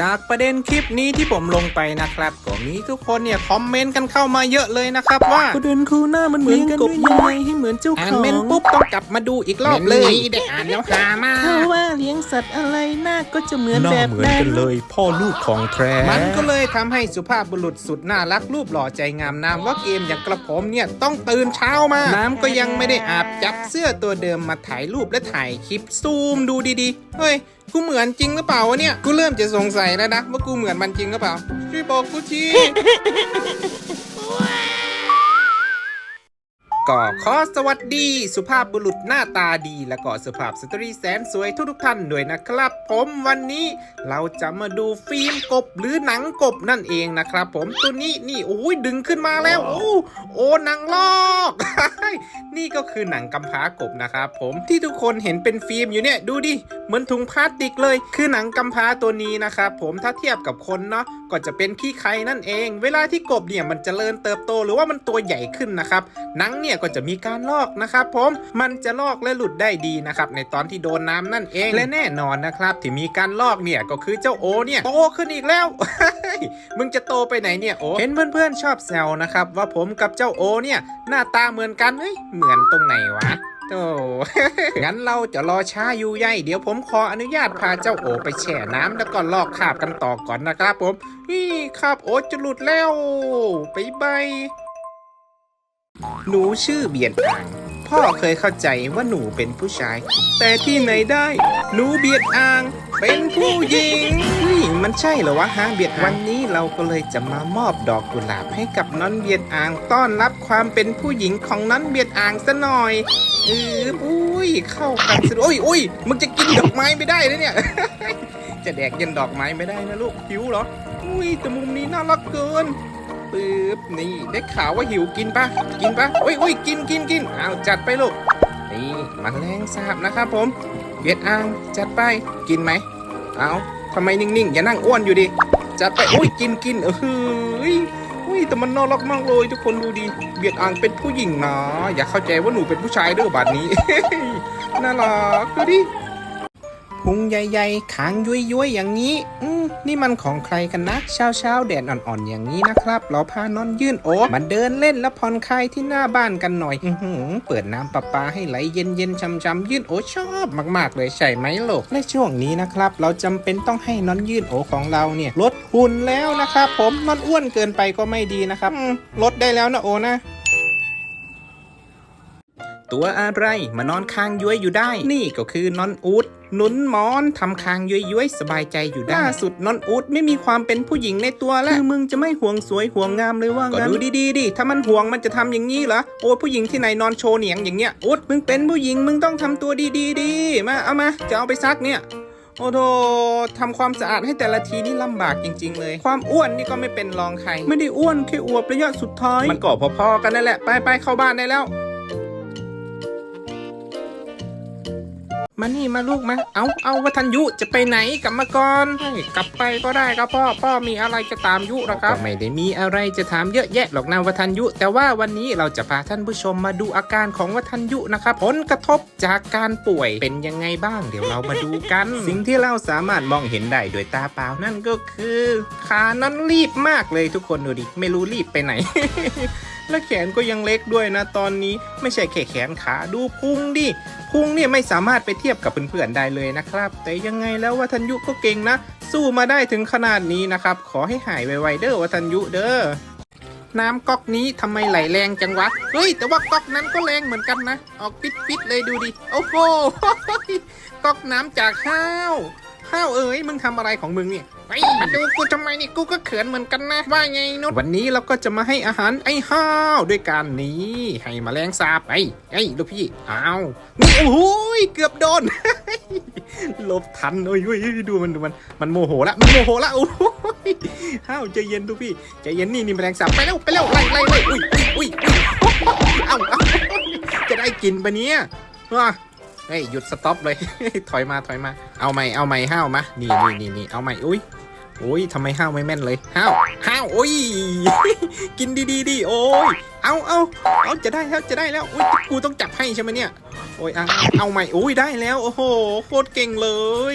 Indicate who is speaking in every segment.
Speaker 1: จากประเด็นคลิปนี้ที่ผมลงไปนะครับ ก็มีทุกคนเนี่ยคอมเมนต์กันเข้ามาเยอะเลยนะครับ ว่า
Speaker 2: ประเด็นคือหน้ามันเหมือนกันด้วยยังไงให้เหมือนเจ้า
Speaker 1: อ่าน
Speaker 2: ของ
Speaker 1: เมนปุ๊บต้องกลับมาดูอีกรอบเลยได้อ่านแล้วหามาก
Speaker 2: ถ้าว่าเลี้ยงสัตว์อะไรหน้าก็จะเหมือน
Speaker 3: หน้า
Speaker 2: แบบ
Speaker 3: เหมือน
Speaker 2: นั้น
Speaker 3: กันเลยพ่อลูกของแท้
Speaker 1: มันก็เลยทำให้สุภาพบุรุษสุดน่ารักรูปหล่อใจงามนามว่าเกมอย่างกระผมเนี่ยต้องตื่นเช้ามา น้ำก็ยังไม่ได้อาบจับเสื้อตัวเดิมมาถ่ายรูปและถ่ายคลิปซูมดูดีๆเฮ้ยกูเหมือนจริงหรือเปล่าวะเนี่ย กูเริ่มจะสงสัยแล้วนะว่ากูเหมือนมันจริงหรือเปล่า ช่วยบอกกูที ก็ขอสวัสดี สุภาพบุรุษหน้าตาดี และก็สุภาพสตรีแสนสวยทุกๆท่านด้วยนะครับ ผมวันนี้เราจะมาดูฟิล์มกบหรือหนังกบนั่นเองนะครับ ผมตัวนี้นี่โอ้ยดึงขึ้นมาแล้ว โอ้โอ้หนังลอกนี่ก็คือหนังกำพร้ากบนะครับผมที่ทุกคนเห็นเป็นฟิล์มอยู่เนี่ยดูดิเหมือนถุงพลาสติกเลย คือหนังกำพร้าตัวนี้นะครับผมถ้าเทียบกับคนเนาะ ก็จะเป็นขี้ไข่นั่นเอง เวลาที่กบเนี่ยมันจเจริญเติบโตหรือว่ามันตัวใหญ่ขึ้นนะครับหนังเนี่ยก็จะมีการลอกนะครับผมมันจะลอกและหลุดได้ดีนะครับในตอนที่โดนน้ำนั่นเองและแน่นอนนะครับที่มีการลอกเนี่ยก็คือเจ้าโอเนี่ยโตขึ้นอีกแล้วมึงจะโตไปไหนเนี่ยโอเห็นเพื่อนๆชอบแซวนะครับว่าผมกับเจ้าโอเนี่ยหน้าตาเหมือนกันเฮ้ยเหมือนตรงไหนวะ โธ่งั้นเราจะรอช้าอยู่ใยเดี๋ยวผมขออนุญาตพาเจ้าโอไปแช่น้ำแล้วก็ลอกคราบกันต่อก่อนนะครับผม นี่คราบโอจะหลุดแล้วไปบหนูชื่อเบียดอ่างพ่อเคยเข้าใจว่าหนูเป็นผู้ชาย แต่ที่ไหนได้ หนูเบียดอ่างเป็นผู้หญิง มันใช่เหรอวะฮะเบียดวันนี้เราก็เลยจะมามอบดอกกุหลาบให้กับน้อนเบียดอ่างต้อนรับความเป็นผู้หญิงของน้อนเบียดอ่างซะหน่อยเอออุ้ยเข้ากันสุดโอ้ยอุ้ยมึงจะกินดอกไม้ไม่ได้เลยเนี่ย จะแดกเยันดอกไม้ไม่ได้นะลูกหิวเหรออุ้ยแต่มุมนี้น่ารักเกินปึ๊บนี่ได้ข่าวว่าหิวกินปะกินปะอุ้ยอุ้ยกินกินกินเอาจัดไปลูกนี่มันแรงสาบนะครับผมเบียดอ่างจัดไปกินไหมเอา ทำไมนิ่งๆ อย่านั่งอ้วนอยู่ดิจัดไปอุ้ยกินกินเออเฮ้ยอุ้ยแต่มันน่ารักมากเลยทุกคนดูดิเบียดอ่างเป็นผู้หญิงนะอย่าเข้าใจว่าหนูเป็นผู้ชายเด้อบัดนี้น่ารักดูดิ พุงใหญ่ๆขางย้วยๆอย่างนี้ อืมนี่มันของใครกันนะ เช้าเช้าๆแดดอ่อนๆอย่างนี้นะครับ เราพานอนยื่นโอ๊มาเดินเล่นและผ่อนคลายที่หน้าบ้านกันหน่อย อืเปิดน้ำประปาให้ไหลเย็นๆช่ำๆยื่นโอชอบมากๆ เลยใช่ไหมลูกในช่วงนี้นะครับ เราจำเป็นต้องให้นอนยื่นโอของเราเนี่ยลดหุ่นแล้วนะครับผมนอนอ้วนเกินไปก็ไม่ดีนะครับอืมลดได้แล้วนะโอนะตัวอะไรมานอนค้างย้วยอยู่ได้ นี่ก็คือนอนอูด หนุนหมอนทำคางย้วยย้วยๆ สบายใจอยู่ได้ล่าสุดนอนอูดไม่มีความเป็นผู้หญิงในตัวแล้วคือมึงจะไม่ห่วงสวยห่วงงามเลยว่าก็ดูดีๆดิถ้ามันห่วงมันจะทำอย่างนี้เหรอโอ้ยผู้หญิงที่ไหนนอนโชว์เหนียงอย่างเงี้ยอูดมึงเป็นผู้หญิงมึงต้องทำตัวดีๆดิมาเอามาจะเอาไปซักเนี่ย โอ้โธทำความสะอาดให้แต่ละทีนี่ลำบากจริง ๆ เลย ความอ้วนนี่ก็ไม่เป็นรองใคร ไม่ได้อ้วนแค่อวบระยะสุดท้าย มันก็พอๆกันนั่นแหละ ไปไปๆเข้าบ้านได้แล้ว มานี่มาลูกมาเอาเอาวัฒนยุจะไปไหนกลับมาก่อนให้กลับไปก็ได้ครับพ่อพ่อมีอะไรจะตามยุนะครับไม่ได้มีอะไรจะถามเยอะแยะหรอกนะวัฒนยุ แต่ว่าวันนี้เราจะพาท่านผู้ชมมาดูอาการของวัฒนยุนะครับผลกระทบจากการป่วยเป็นยังไงบ้าง เดี๋ยวเรามาดูกัน สิ่งที่เราสามารถมองเห็นได้โดยตาเปล่านั่นก็คือขานั้นรีบมากเลยทุกคนดูดิไม่รู้รีบไปไหน และแขนก็ยังเล็กด้วยนะตอนนี้ไม่ใช่แค่แขนขาดูพุงดิพุงเนี่ยไม่สามารถไปเทียบกับเพื่อนๆได้เลยนะครับ แต่ยังไงแล้ววัฒนยุก็เก่งนะ สู้มาได้ถึงขนาดนี้นะครับ ขอให้หายไวๆเด้อวัฒนยุเด้อน้ำก๊อกนี้ทำไมไหลแรงจังวะ เฮ้ย แต่ว่าก๊อกนั้นก็แรงเหมือนกันนะ ออกปิดๆเลยดูดิ โอ้โหก๊อกน้ำจากข้าว ข้าวเอ๋ยมึงทำอะไรของมึงเนี่ย ไอ้มาดูกูทำไมนี่กูก็เขินเหมือนกันนะ ว่าไงนุชวันนี้เราก็จะมาให้อาหารไอ้ห้าวด้วยการนี้ ให้มแมลงสาบไอ้ไอ้ลูกพี่อ้าวนี่โอ้โหยเกือบโดนหลบทันโอ้ยดูมันดูมันมันโมโหละมันโมโหละโอ้ยห้าวใจเย็นดูพี่ใจเย็นนี่นี่แมลงสาบไปแล้วไปแล้วไล่ไล่ไล่อุ้ยอุ้ยอุ้ยเอ้าเอ้าจะได้กินปะเนี่ยว้า เฮ้ยหยุดสต็อปเลย ถอยมาถอยมา เอาใหม่เอาใหม่ห้าวมา นี่นี่นี่นี่เอาใหม่อุ้ยอุ้ยทำไมห้าวไม่แม่นเลย ห้าว ห้าวอุ้ย กินดีดีดีโอ้ย เอาเอาเอาจะได้แล้วจะได้แล้ว อุ้ย กูต้องจับให้ใช่ไหมเนี่ย โอ้ยอะเอาใหม่อุ้ยได้แล้ว โอ้โหโคตรเก่งเลย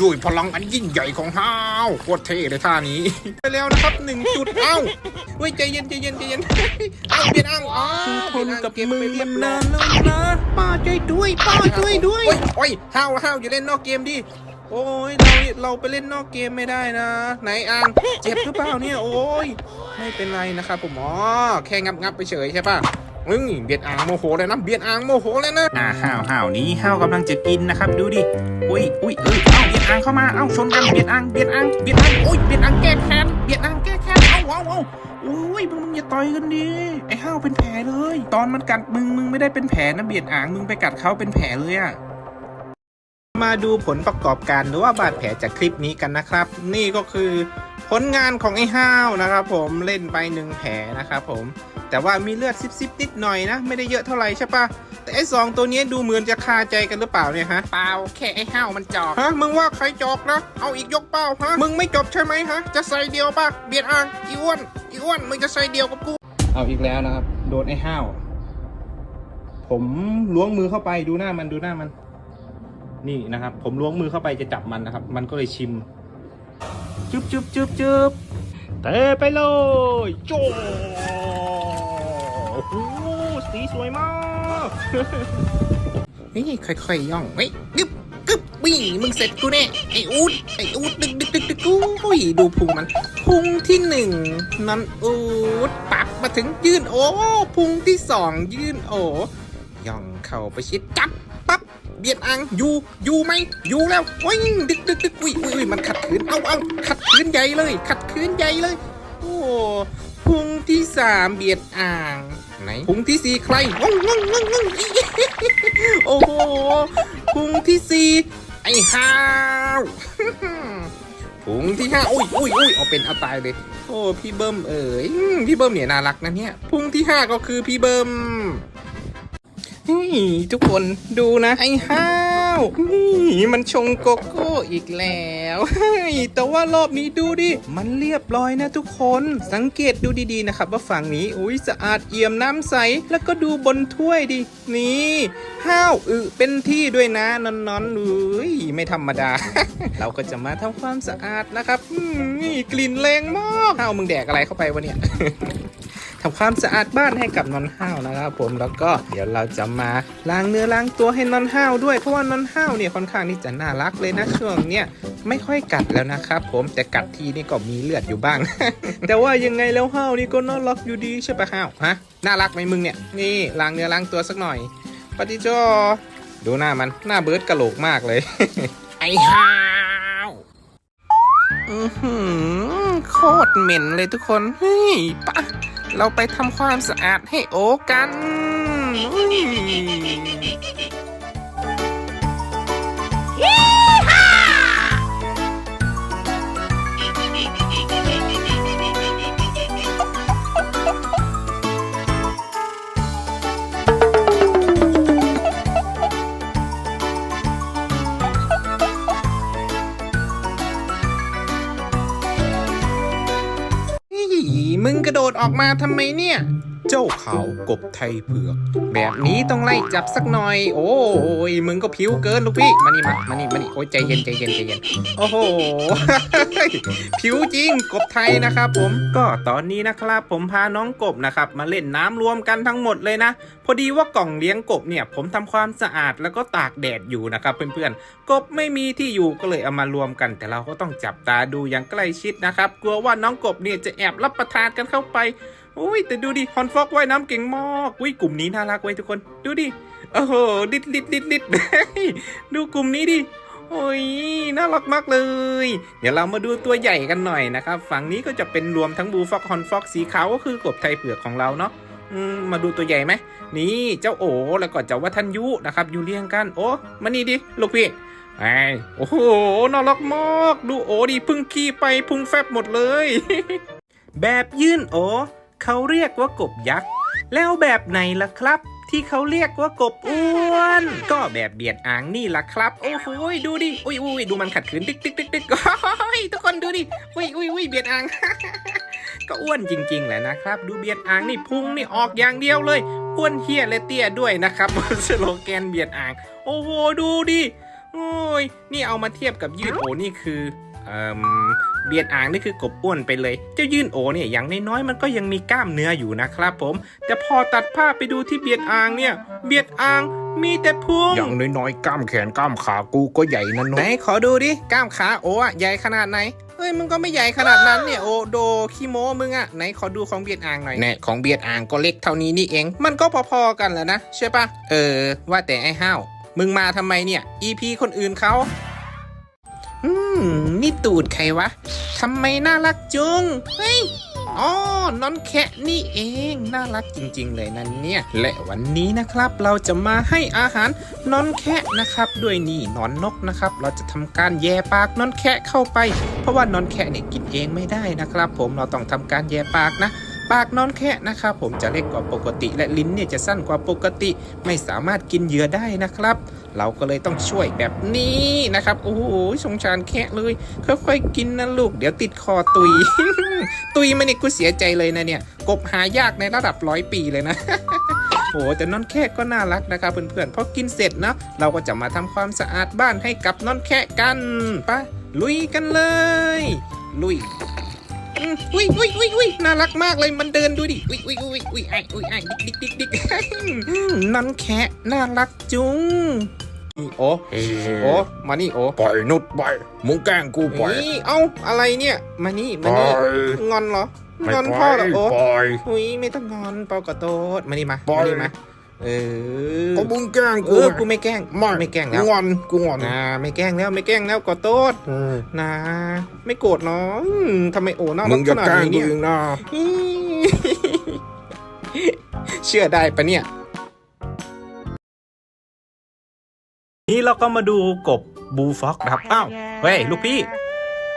Speaker 1: ด้วยพลังอันยิ่งใหญ่ของห้าวโคตรเท่เลยท่านี้ไปแล้วนะครับหนึ่งจุดเอ้าเฮ้ยใจเย็นใจเย็นใจเย็นเอาเปลี่ยนอ่างอ๋อ
Speaker 2: ทนกับ
Speaker 1: เปลี่ยน
Speaker 2: มึ
Speaker 1: อ่างเก็บไปเรียบ
Speaker 2: นานแล้วนะป้าช่วยด้วยป้าช่วยด้วย
Speaker 1: โอ้ยโอ้ยห้าวห้าวอย่าเล่นนอกเกมดิโอ้ยเราเราไปเล่นนอกเกมไม่ได้นะ ไหนอ่างเจ็บหรือเปล่าเนี่ยโอ้ยไม่เป็นไรนะครับผมอ๋อแค่งับงับไปเฉยใช่ปะ อืมเบียดอ่างโมโหเลยนะเบียดอ่างโมโหเลยนะ
Speaker 3: อ่าห้าวห้าวนี้ห้าวกำลังจะกินนะครับ ดูดิอุ้ยอุ้ยเออเอาเบียดอ่างเข้ามาเอ้าชนกันเบียดอ่างเบียดอ่างเบียดอ่างโอ้ยเบียดอ่างแก้แค้นเบียดอ่างแก้แค้นเอ้าเอ้าเอ้าโอ้ยมึงมึงอย่าต่อยกันดิไอ้ห้าวเป็นแผลเลย ตอนมันกัดมึงมึงไม่ได้เป็นแผลนะเบียดอ่างมึงไปกัดเขาเป็นแผลเลยอะ
Speaker 1: มาดูผลประกอบการหรือว่าบาดแผลจากคลิปนี้กันนะครับ นี่ก็คือผลงานของไอ้ห้าวนะครับผมเล่นไปหนึ่งแผลนะครับผม แต่ว่ามีเลือดซิบๆนิดหน่อยนะ ไม่ได้เยอะเท่าไหร่ใช่ปะแต่ไอ้สองตัวนี้ดูเหมือนจะคาใจกันหรือเปล่าเนี่ยฮะ เปล่าแค่ไอ้ห้าวมันจอก ฮะ มึงว่าใครจอกนะ เอาอีกยกเป้าฮะ มึงไม่จบใช่ไหมฮะ จะใส่เดียวปะเบียดอ่างอีอ้วนอีอ้วนมึงจะใส่เดียวกับกู เอาอีกแล้วนะครับ โดนไอ้ห้าว ผมล้วงมือเข้าไปดูหน้ามันดูหน้ามัน นี่นะครับ ผมล้วงมือเข้าไปจะจับมันนะครับ มันก็เลยชิมจุ๊บจุ๊บจุ๊บจุ๊บเตะไปเลยโจ นี่ค่อยๆย่องเฮ้ยกึบกึบวิ่งมึงเสร็จกูแน่ไอ้อูดไอ้อูดดึกดึกดึกดึกกูอุ้ยดูพุงมันพุงที่หนึ่งนันอูดปักมาถึงยื่นโอ้พุงที่สองยื่นโอ้ย่องเข้าไปชิดจับปั๊บเบียดอังอยู่อยู่ไหมอยู่แล้ววิ่งดึกดึกดึกอุ้ยอุ้ยอุ้ยมันขัดขืนเอาเอาขัดขืนใหญ่เลย ขัดขืนใหญ่เลย โอ้ ที่สามเบียดอ่างไหนพุงที่สี่ใครงงงงงงโอ้โหพุงที่สี่ไอ้ฮาวถุงที่ห้าอุ้ยอุ้ยอุ้ยเอาเป็นเอาตายเลย โอ้พี่เบิ้มเอ๋ยพี่เบิ้มเนี่ยน่ารักนะเนี่ยพุงที่ห้าก็คือพี่เบิ้มทุกคนดูนะไอ้ห้า นี่มันชงโกโก้อีกแล้วแต่ว่ารอบนี้ดูดิ มันเรียบร้อยนะทุกคน สังเกตดูดีๆนะครับว่าฝั่งนี้อุ้ยสะอาดเอี่ยมน้ำใส แล้วก็ดูบนถ้วยดิ นี่ห้าวอึเป็นที่ด้วยนะนอนๆเลยไม่ธรรมดา เราก็จะมาทำความสะอาดนะครับอืมนี่กลิ่นแรงมากห้าวมึงแดกอะไรเข้าไปวะเนี่ย ทำความสะอาดบ้านให้กับนอนห้าวนะครับผมแล้วก็เดี๋ยวเราจะมาล้างเนื้อล้างตัวให้นอนห้าวด้วยเพราะว่านอนห้าวเนี่ยค่อนข้างที่จะน่ารักเลยนะช่วงเนี้ยไม่ค่อยกัดแล้วนะครับผมแต่กัดทีนี่ก็มีเลือดอยู่บ้าง แต่ว่ายังไงแล้วห้าวนี่ก็น่ารักอยู่ดีใช่ปะห้าวฮะน่ารักไหมมึงเนี่ยนี่ล้างเนื้อล้างตัวสักหน่อยปฏิจอดูหน้ามันหน้าเบิร์ดกะโหลกมากเลย ไอ้ห้าวอือหือโคตรเหม็นเลยทุกคน เฮ้ยปะ เราไปทำความสะอาดให้โอกัน ออกมาทำไมเนี่ย เจ้าเขากบไทยเผือก แบบนี้ต้องไล่จับสักหน่อย โอ้ยมึงก็ผิวเกินลูกพี่มานี่มามานี่มานี่โอ้ยใจเย็นใจเย็นใจเย็นโอ้โหผิวจริงกบไทยนะครับผมก็ตอนนี้นะครับ ผมพาน้องกบนะครับมาเล่นน้ำรวมกันทั้งหมดเลยนะ พอดีว่ากล่องเลี้ยงกบเนี่ย ผมทำความสะอาดแล้วก็ตากแดดอยู่นะครับเพื่อนๆกบไม่มีที่อยู่ก็เลยเอามารวมกัน แต่เราก็ต้องจับตาดูอย่างใกล้ชิดนะครับ กลัวว่าน้องกบเนี่ยจะแอบรับประทานกันเข้าไป อ้ยแต่ดูดิฮอนฟอกว่ายน้ำเก่งมากอุ้ยกลุ่มนี้น่ารักไว้ยทุกคน ดูดิโอ้โหดิดดิดดิดดิดดูกลุ่มนี้ดิโอ้ยน่ารักมากเลย เดี๋ยวเรามาดูตัวใหญ่กันหน่อยนะครับ ฝั่งนี้ก็จะเป็นรวมทั้งบูฟอกฮอนฟอกสีขาวก็คือกบไทยเผือกของเราเนาะมาดูตัวใหญ่ไหมนี่เจ้าโอแล้วก็เจ้าวัฒนยุนะครับอยู่เรียงกันโอ้มานี่ดิลูกพี่ไอ้โอ้โหน่ารักมาก ดูโอดิพึ่งขี้ไปพุงแฟบหมดเลย แบบยื่นโอ เขาเรียกว่ากบยักษ์ แล้วแบบไหนล่ะครับ ที่เขาเรียกว่ากบอ้วน ก็แบบเบียดอ่างนี่ล่ะครับ โอ้โหดูดิอุ้ยอุ้ยดูมันขัดขืนติ๊กติ๊กติ๊กติ๊กโอ้ยทุกคนดูดิอุ้ยอุ้ยอุ้ยเบียดอ่างก็อ้วนจริงๆแหละนะครับ ดูเบียดอ่างนี่พุงนี่ออกอย่างเดียวเลยอ้วนเฮียและเตี้ยด้วยนะครับสโลแกนเบียดอ่าง โอ้โหดูดิโอ้ยนี่เอามาเทียบกับยืดโอนี่คือ เอ่มเบียดอ่างนี่คือกบอ้วนไปเลย เจ้ายืนโอเนี่ยอย่างน้อยๆมันก็ยังมีกล้ามเนื้ออยู่นะครับผม แต่พอตัดภาพไปดูที่เบียดอ่างเนี่ย เบียดอ่างมีแต่พุง
Speaker 2: อย่างน้อยๆกล้ามแขนกล้ามขากูก็ใหญ่นะ
Speaker 1: ไหน
Speaker 2: เนาะ
Speaker 1: ขอดูดิกล้ามขาโออะใหญ่ขนาดไหนเฮ้ยมึงก็ไม่ใหญ่ขนาดนั้นเนี่ยโอโดขี้โม้มึงอะไหนขอดูของเบียดอ่างหน่อย
Speaker 2: แน่ของเบียดอ่างก็เล็กเท่านี้นี่เอง
Speaker 1: มันก็พอๆกันแหละนะใช่ปะเออว่าแต่ไอ้ห้าวมึงมาทำไมเนี่ย EP คนอื่นเขาอืม นี่ตูดใครวะทำไมน่ารักจุง เฮ้ยอ๋อน้อนแคะนี่เอง น่ารักจริง ๆ เลยนั่นเนี่ย และวันนี้นะครับเราจะมาให้อาหารน้อนแคะนะครับด้วยนี่นอนนกนะครับ เราจะทำการแย่ปากน้อนแคะเข้าไป เพราะว่าน้อนแคะเนี่ยกินเองไม่ได้นะครับ ผมเราต้องทำการแย่ปากนะ ปากนอนแคะนะครับผมจะเล็กกว่าปกติ และลิ้นเนี่ยจะสั้นกว่าปกติ ไม่สามารถกินเหยื่อได้นะครับ เราก็เลยต้องช่วยแบบนี้นะครับโอ้โหสงสารแคะเลยค่อยๆกินนะลูก เดี๋ยวติดคอตุย ตุยมันนี่กูเสียใจเลยนะเนี่ย กบหายากในระดับร้อยปีเลยนะโอ้แต่น้อนแค่ก็น่ารักนะครับเพื่อนๆพอกินเสร็จเนาะเราก็จะมาทำความสะอาดบ้านให้กับน้อนแค่กันไปะลุยกันเลย ลุย อืมอุ้ยอุ้ยอุ้ยอุ้ยน่ารักมากเลยมันเดินดูดิอุ้ยอุ้ยอุ้ยอุ้ยไออุ้ยไอดิกดิกดิกดิกอืมน้อนแค่น่ารักจุงโอ้
Speaker 2: เฮ้
Speaker 1: โอ้มานี่โอ้
Speaker 2: ปล่อยนุดปล่อยมึงแกล้งกูปล่อย
Speaker 1: นี่เอ้าอะไรเนี่ยมานี่
Speaker 2: ป
Speaker 1: มา
Speaker 2: ล่
Speaker 1: นี่
Speaker 2: อย
Speaker 1: งอนเหรอ
Speaker 2: ไม่
Speaker 1: งอน
Speaker 2: ป
Speaker 1: พ่อ
Speaker 2: ล่อย
Speaker 1: เหรอโอ้
Speaker 2: ปล่อย
Speaker 1: อุ้ยไม่ต้องงอนปอกโตดมานี่มา
Speaker 2: ปล่อย
Speaker 1: มานี่มา เออ
Speaker 2: ก็มึงแกล้ง
Speaker 1: เอ
Speaker 2: กู
Speaker 1: อกูไม่แกล้ง
Speaker 2: ไม่
Speaker 1: ไม่แกล้งแล้ว
Speaker 2: งอนกูงอน
Speaker 1: นะไม่แกล้งแล้วไม่แกล้งแล้วกอโตด
Speaker 2: เออ
Speaker 1: นะ ไม่โกรธเนาะอืมทำไมโอ้น่า
Speaker 2: มึ
Speaker 1: รั
Speaker 2: ง
Speaker 1: ก
Speaker 2: จะ
Speaker 1: ขนาด
Speaker 2: แกล้ง
Speaker 1: นี้
Speaker 2: กู
Speaker 1: เนี่ย
Speaker 2: เองนะ
Speaker 1: อืมเชื่อได้ปะเนี่ย นี่เราก็มาดูกบบูฟ็อกนะครับอ้าวเฮ้ยลูกพี่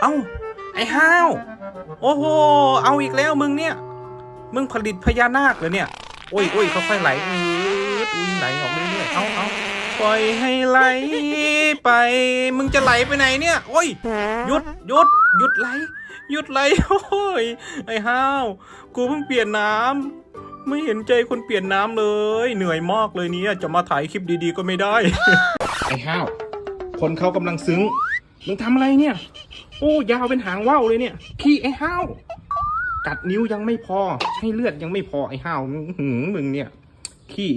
Speaker 1: เอ้าไอ้ห้าว โอ้โห เอาอีกแล้วมึงเนี่ย มึงผลิตพญานาคเลยเนี่ย โอ้ยโอ้ยค่อยๆไหลอืดอุ้ยไหลออกเรื่อยๆเอาเอาปล่อยให้ไหลไป มึงจะไหลไปไหนเนี่ย โอ้ยหยุดหยุดหยุดไหลหยุดไหลโอ้ยไอ้ห้าวกูเพิ่งเปลี่ยนน้ำไม่เห็นใจคนเปลี่ยนน้ำเลย เหนื่อยมากเลยเนี่ยจะมาถ่ายคลิปดีๆก็ไม่ได้ ไอ้ห้าวคนเขากำลังซึ้งมึงทำอะไรเนี่ย โอ้ยาวเป็นหางว่าวเลยเนี่ย ขี้ไอ้ห้าว กัดนิ้วยังไม่พอ ให้เลือดยังไม่พอไอ้ห้าวหือมึงเนี่ย ขี้